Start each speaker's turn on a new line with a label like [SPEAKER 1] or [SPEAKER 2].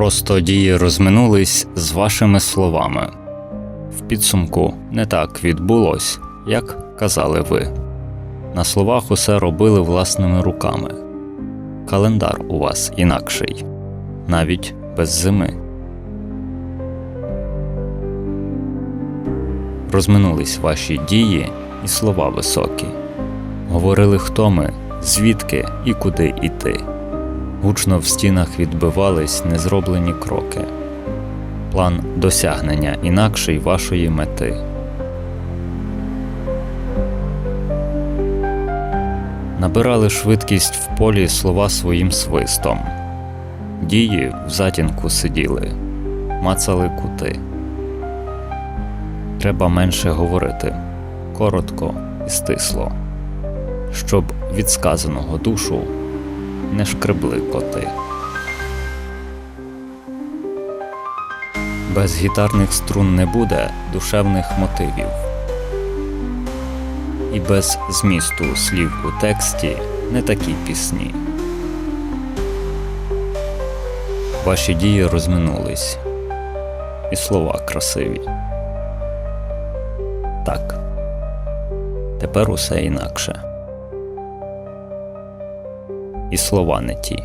[SPEAKER 1] Просто дії розминулись з вашими словами. В підсумку не так відбулось, як казали ви. На словах усе робили власними руками. Календар у вас інакший, навіть без зими. Розминулись ваші дії і слова високі. Говорили, хто ми, звідки і куди іти. Гучно в стінах відбивались незроблені кроки. План досягнення інакший вашої мети. Набирали швидкість в полі слова своїм свистом. Дії в затінку сиділи, мацали кути. Треба менше говорити, коротко і стисло, щоб від сказаного душу не шкребли коти. Без гітарних струн не буде душевних мотивів. І без змісту слів у тексті не такі пісні. Ваші дії розминулись, і слова красиві. Так, тепер усе інакше. І слова не ті.